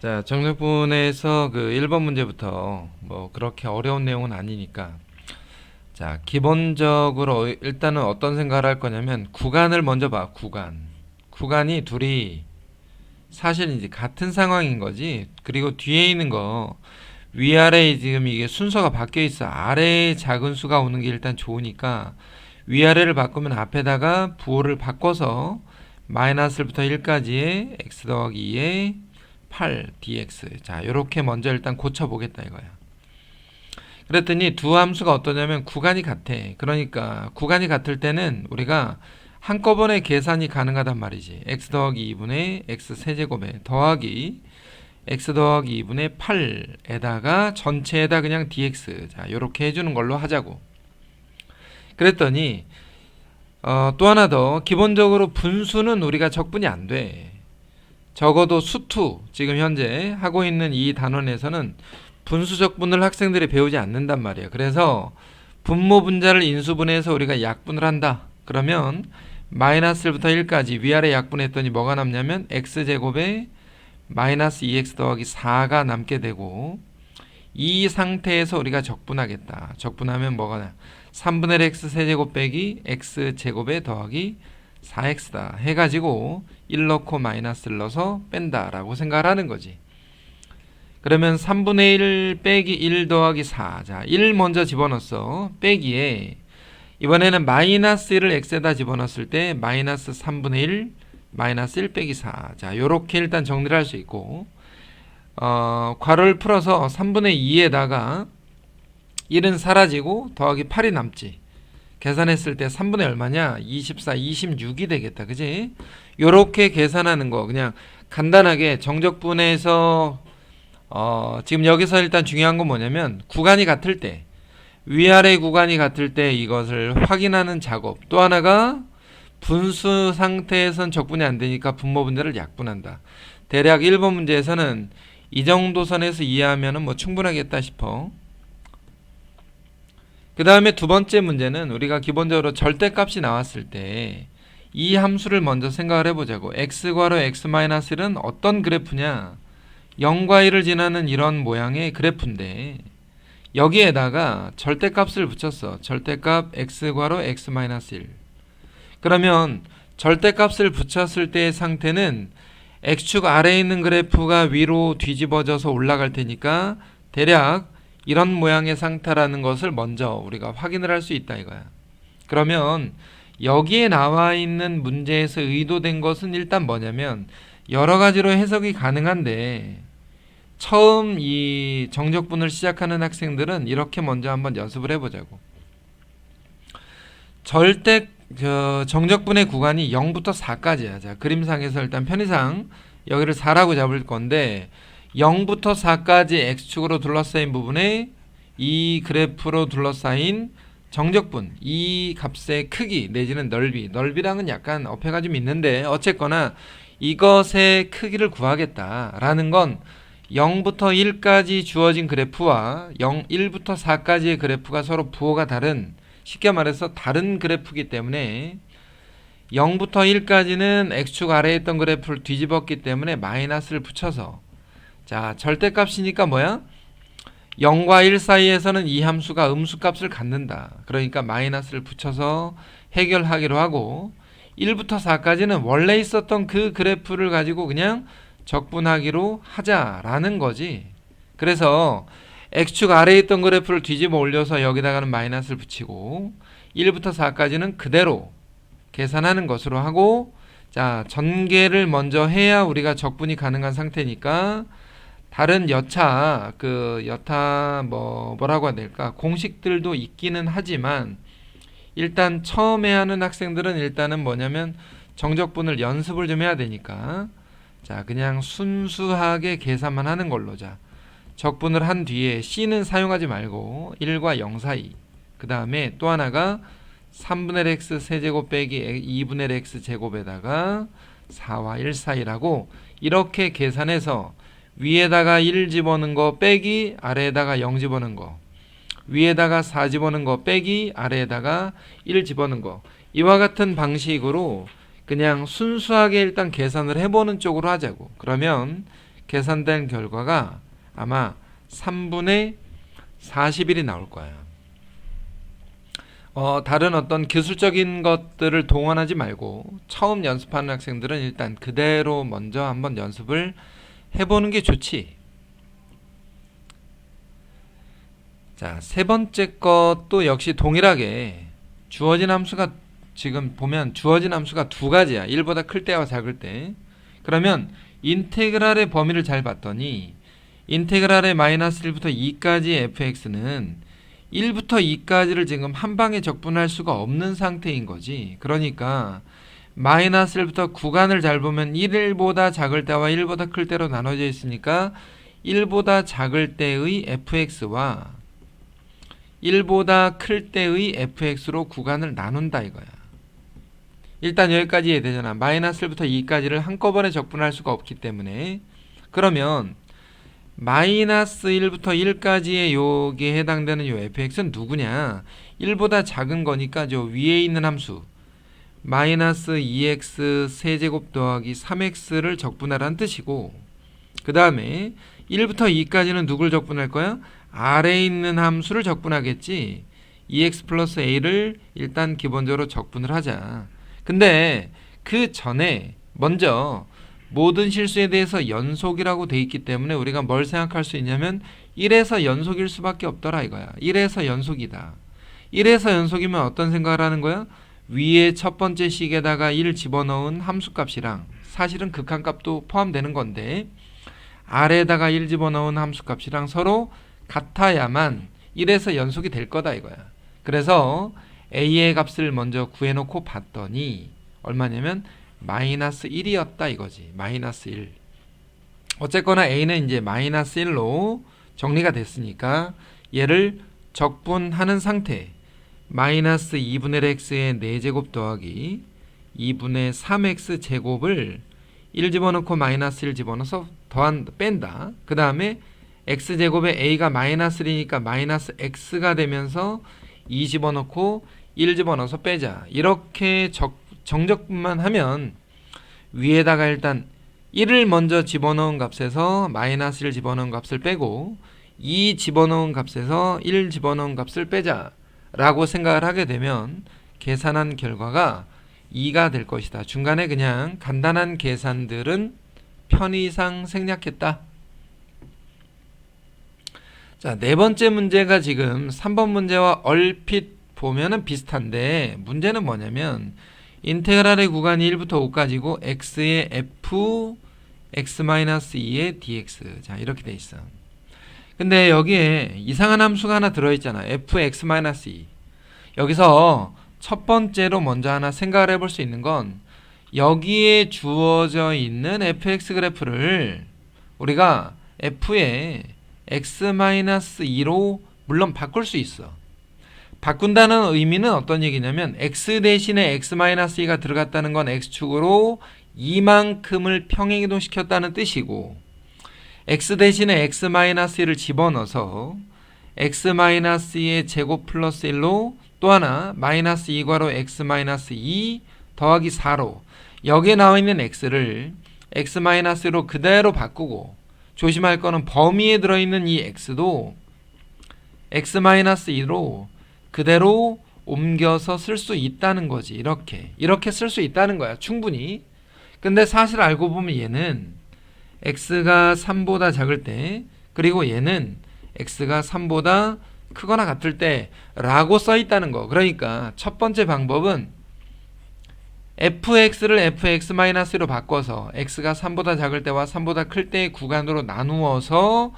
자, 정력분에서 그 1번 문제부터 뭐 그렇게 어려운 내용은 아니니까 자, 기본적으로 일단은 어떤 생각을 할 거냐면 구간을 먼저 봐. 구간. 구간이 둘이 사실 이제 같은 상황인 거지. 그리고 뒤에 있는 거 위아래 지금 이게 순서가 바뀌어 있어. 아래에 작은 수가 오는 게 일단 좋으니까 위아래를 바꾸면 앞에다가 부호를 바꿔서 마이너스부터 1까지의 x 더하기 2의 8 dx. 자, 요렇게 먼저 일단 고쳐 보겠다 이거야. 그랬더니 두 함수가 어떠냐면 구간이 같아. 그러니까 구간이 같을 때는 우리가 한꺼번에 계산이 가능하단 말이지. x 더하기 2분의 x 세제곱에 더하기 x 더하기 2분의 8에다가 전체에다 그냥 dx. 자, 요렇게 해주는 걸로 하자고. 그랬더니 어, 또 하나 더 기본적으로 분수는 우리가 적분이 안 돼. 적어도 수투 지금 현재 하고 있는 이 단원에서는 분수적분을 학생들이 배우지 않는단 말이에요. 그래서 분모 분자를 인수분해해서 우리가 약분을 한다. 그러면 마이너스 1부터 1까지 위아래 약분했더니 뭐가 남냐면 x제곱에 마이너스 2x 더하기 4가 남게 되고 이 상태에서 우리가 적분하겠다. 적분하면 뭐가 나? 3분의 1 x 세제곱 빼기 x제곱에 더하기 4x다 해가지고 1 넣고 마이너스를 넣어서 뺀다 라고 생각을 하는 거지. 그러면 3분의 1 빼기 1 더하기 4. 자, 1 먼저 집어넣었어. 빼기에 이번에는 마이너스 1을 x에다 집어넣었을 때 마이너스 3분의 1 마이너스 1 빼기 4. 자, 요렇게 일단 정리를 할 수 있고 어, 괄호를 풀어서 3분의 2에다가 1은 사라지고 더하기 8이 남지. 계산했을 때 3분의 얼마냐? 24, 26이 되겠다. 그지? 요렇게 계산하는 거 그냥 간단하게 정적분해서 어, 지금 여기서 일단 중요한 건 뭐냐면 구간이 같을 때 위아래 구간이 같을 때 이것을 확인하는 작업. 또 하나가 분수 상태에선 적분이 안 되니까 분모 분자를 약분한다. 대략 1번 문제에서는 이 정도 선에서 이해하면은 뭐 충분하겠다 싶어. 그 다음에 두 번째 문제는 우리가 기본적으로 절대값이 나왔을 때 이 함수를 먼저 생각을 해보자고. x괄호 x-1은 어떤 그래프냐? 0과 1을 지나는 이런 모양의 그래프인데 여기에다가 절대값을 붙였어. 절대값 x괄호 x-1. 그러면 절대값을 붙였을 때의 상태는 x축 아래에 있는 그래프가 위로 뒤집어져서 올라갈 테니까 대략 이런 모양의 상태라는 것을 먼저 우리가 확인을 할 수 있다 이거야. 그러면 여기에 나와 있는 문제에서 의도된 것은 일단 뭐냐면 여러 가지로 해석이 가능한데 처음 이 정적분을 시작하는 학생들은 이렇게 먼저 한번 연습을 해보자고. 절대 저 정적분의 구간이 0부터 4까지야. 자, 그림상에서 일단 편의상 여기를 4라고 잡을 건데 0부터 4까지 x축으로 둘러싸인 부분에 이 그래프로 둘러싸인 정적분 이 값의 크기 내지는 넓이 넓이랑은 약간 어폐가 좀 있는데 어쨌거나 이것의 크기를 구하겠다라는 건 0부터 1까지 주어진 그래프와 0, 1부터 4까지의 그래프가 서로 부호가 다른 쉽게 말해서 다른 그래프이기 때문에 0부터 1까지는 x축 아래에 있던 그래프를 뒤집었기 때문에 마이너스를 붙여서 자 절대값이니까 뭐야? 0과 1 사이에서는 이 함수가 음수값을 갖는다. 그러니까 마이너스를 붙여서 해결하기로 하고 1부터 4까지는 원래 있었던 그 그래프를 가지고 그냥 적분하기로 하자라는 거지. 그래서 x축 아래에 있던 그래프를 뒤집어 올려서 여기다가는 마이너스를 붙이고 1부터 4까지는 그대로 계산하는 것으로 하고 자 전개를 먼저 해야 우리가 적분이 가능한 상태니까 다른 여차 그 여타 뭐 뭐라고 해야 될까? 공식들도 있기는 하지만 일단 처음에 하는 학생들은 일단은 뭐냐면 정적분을 연습을 좀 해야 되니까. 자 그냥 순수하게 계산만 하는 걸로 자. 적분을 한 뒤에 c는 사용하지 말고 1과 0 사이. 그 다음에 또 하나가 3분의 x 세제곱 빼기 2분의 x 제곱에다가 4와 1 사이라고 이렇게 계산해서 위에다가 1 집어넣은 거 빼기 아래에다가 0 집어넣은 거. 위에다가 4 집어넣은 거 빼기 아래에다가 1 집어넣은 거. 이와 같은 방식으로 그냥 순수하게 일단 계산을 해보는 쪽으로 하자고. 그러면 계산된 결과가 아마 3분의 40일이 나올 거야. 어, 다른 어떤 기술적인 것들을 동원하지 말고 처음 연습하는 학생들은 일단 그대로 먼저 한번 연습을 해보는 게 좋지. 자, 세 번째 것도 역시 동일하게 주어진 함수가 지금 보면 주어진 함수가 두 가지야. 1보다 클 때와 작을 때. 그러면 인테그랄의 범위를 잘 봤더니 인테그랄의 마이너스 1부터 2까지의 fx는 1부터 2까지를 지금 한 방에 적분할 수가 없는 상태인 거지. 그러니까 마이너스 1부터 구간을 잘 보면 1보다 작을 때와 1보다 클 때로 나눠져 있으니까 1보다 작을 때의 fx와 1보다 클 때의 fx로 구간을 나눈다 이거야. 일단 여기까지 이해되잖아. 마이너스 1부터 2까지를 한꺼번에 적분할 수가 없기 때문에 그러면 마이너스 1부터 1까지의 요게 해당되는 요 fx는 누구냐? 1보다 작은 거니까 저 위에 있는 함수 마이너스 2x 세제곱 더하기 3x를 적분하라는 뜻이고 그 다음에 1부터 2까지는 누굴 적분할 거야? 아래에 있는 함수를 적분하겠지 2x 플러스 a를 일단 기본적으로 적분을 하자 근데 그 전에 먼저 모든 실수에 대해서 연속이라고 돼 있기 때문에 우리가 뭘 생각할 수 있냐면 1에서 연속일 수밖에 없더라 이거야 1에서 연속이다 1에서 연속이면 어떤 생각을 하는 거야? 위에 첫 번째 식에다가 1 집어넣은 함수값이랑 사실은 극한값도 포함되는 건데 아래에다가 1 집어넣은 함수값이랑 서로 같아야만 1에서 연속이 될 거다 이거야. 그래서 a의 값을 먼저 구해놓고 봤더니 얼마냐면 마이너스 1이었다 이거지. 마이너스 1. 어쨌거나 a는 이제 마이너스 1로 정리가 됐으니까 얘를 적분하는 상태. 마이너스 2분의 x의 4제곱 더하기 2분의 3x 제곱을 1 집어넣고 마이너스 1 집어넣어서 더한 뺀다. 그 다음에 x제곱에 a가 마이너스 1이니까 마이너스 x가 되면서 2 집어넣고 1 집어넣어서 빼자. 이렇게 적, 정적분만 하면 위에다가 일단 1을 먼저 집어넣은 값에서 마이너스 1 집어넣은 값을 빼고 2 집어넣은 값에서 1 집어넣은 값을 빼자 라고 생각을 하게 되면 계산한 결과가 2가 될 것이다. 중간에 그냥 간단한 계산들은 편의상 생략했다. 자, 네 번째 문제가 지금 3번 문제와 얼핏 보면은 비슷한데 문제는 뭐냐면 인테그랄의 구간이 1부터 5까지고 x의 f x-2의 dx 자 이렇게 돼 있어 근데 여기에 이상한 함수가 하나 들어있잖아 fx-2 여기서 첫 번째로 먼저 하나 생각을 해볼 수 있는 건 여기에 주어져 있는 fx 그래프를 우리가 f의 x-2로 물론 바꿀 수 있어. 바꾼다는 의미는 어떤 얘기냐면 x 대신에 x-2가 들어갔다는 건 x축으로 이만큼을 평행이동 시켰다는 뜻이고 x 대신에 x-1을 집어넣어서 x-2의 제곱 플러스 1로 또 하나 마이너스 2괄호 x-2 더하기 4로 여기에 나와 있는 x를 x-로 그대로 바꾸고 조심할 거는 범위에 들어있는 이 x도 x-2로 그대로 옮겨서 쓸 수 있다는 거지. 이렇게. 이렇게 쓸 수 있다는 거야. 충분히. 근데 사실 알고 보면 얘는 x가 3보다 작을 때 그리고 얘는 x가 3보다 크거나 같을 때 라고 써 있다는 거. 그러니까 첫 번째 방법은 fx를 fx-로 바꿔서 x가 3보다 작을 때와 3보다 클 때의 구간으로 나누어서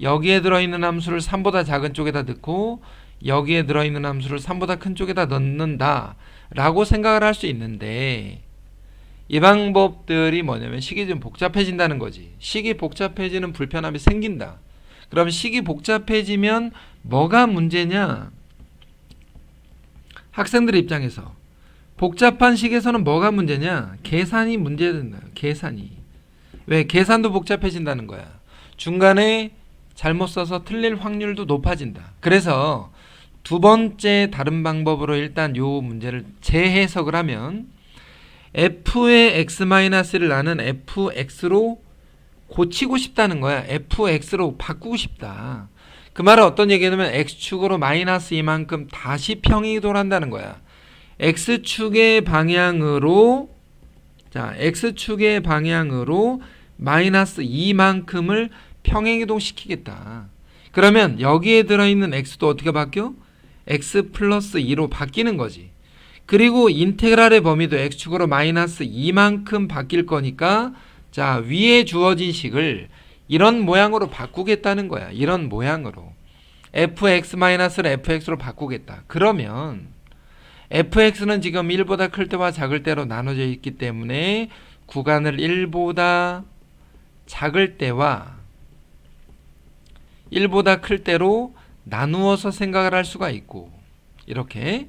여기에 들어있는 함수를 3보다 작은 쪽에다 넣고 여기에 들어있는 함수를 3보다 큰 쪽에다 넣는다 라고 생각을 할 수 있는데 이 방법들이 뭐냐면 식이 좀 복잡해진다는 거지 식이 복잡해지는 불편함이 생긴다 그럼 식이 복잡해지면 뭐가 문제냐 학생들 입장에서 복잡한 식에서는 뭐가 문제냐? 계산이 문제된다. 계산이. 왜? 계산도 복잡해진다는 거야. 중간에 잘못 써서 틀릴 확률도 높아진다. 그래서 두 번째 다른 방법으로 일단 요 문제를 재해석을 하면 f의 x-를 나는 fx로 고치고 싶다는 거야. fx로 바꾸고 싶다. 그 말은 어떤 얘기냐면 x축으로 마이너스 이만큼 다시 평행이동을 한다는 거야. x축의 방향으로 자, x축의 방향으로 마이너스 2만큼을 평행이동 시키겠다. 그러면 여기에 들어있는 x도 어떻게 바뀌어? x 플러스 2로 바뀌는 거지. 그리고 인테그랄의 범위도 x축으로 마이너스 2만큼 바뀔 거니까 자 위에 주어진 식을 이런 모양으로 바꾸겠다는 거야. 이런 모양으로 fx-를 fx로 바꾸겠다. 그러면 fx는 지금 1보다 클 때와 작을 때로 나눠져 있기 때문에 구간을 1보다 작을 때와 1보다 클 때로 나누어서 생각을 할 수가 있고 이렇게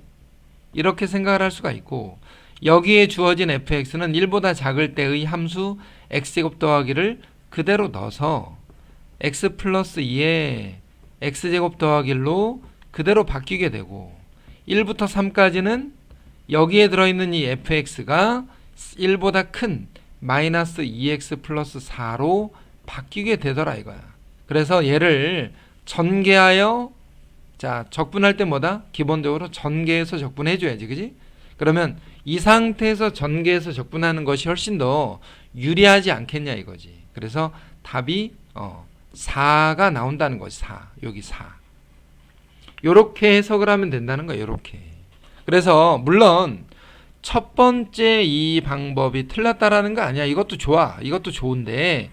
이렇게 생각을 할 수가 있고 여기에 주어진 fx는 1보다 작을 때의 함수 x제곱 더하기를 그대로 넣어서 x 플러스 2에 x제곱 더하기 1로 그대로 바뀌게 되고 1부터 3까지는 여기에 들어있는 이 fx가 1보다 큰 마이너스 2x 플러스 4로 바뀌게 되더라 이거야. 그래서 얘를 전개하여 자 적분할 때 뭐다? 기본적으로 전개해서 적분해 줘야지 그지? 그러면 이 상태에서 전개해서 적분하는 것이 훨씬 더 유리하지 않겠냐 이거지. 그래서 답이 어 4가 나온다는 거지 4 여기 4 요렇게 해석을 하면 된다는 거야 요렇게 그래서 물론 첫 번째 이 방법이 틀렸다라는 거 아니야 이것도 좋아 이것도 좋은데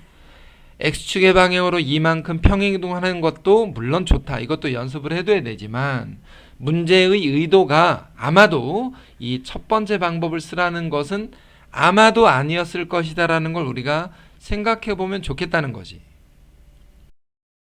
x축의 방향으로 이만큼 평행이동하는 것도 물론 좋다. 이것도 연습을 해둬야 되지만 문제의 의도가 아마도 이 첫 번째 방법을 쓰라는 것은 아마도 아니었을 것이다라는 걸 우리가 생각해 보면 좋겠다는 거지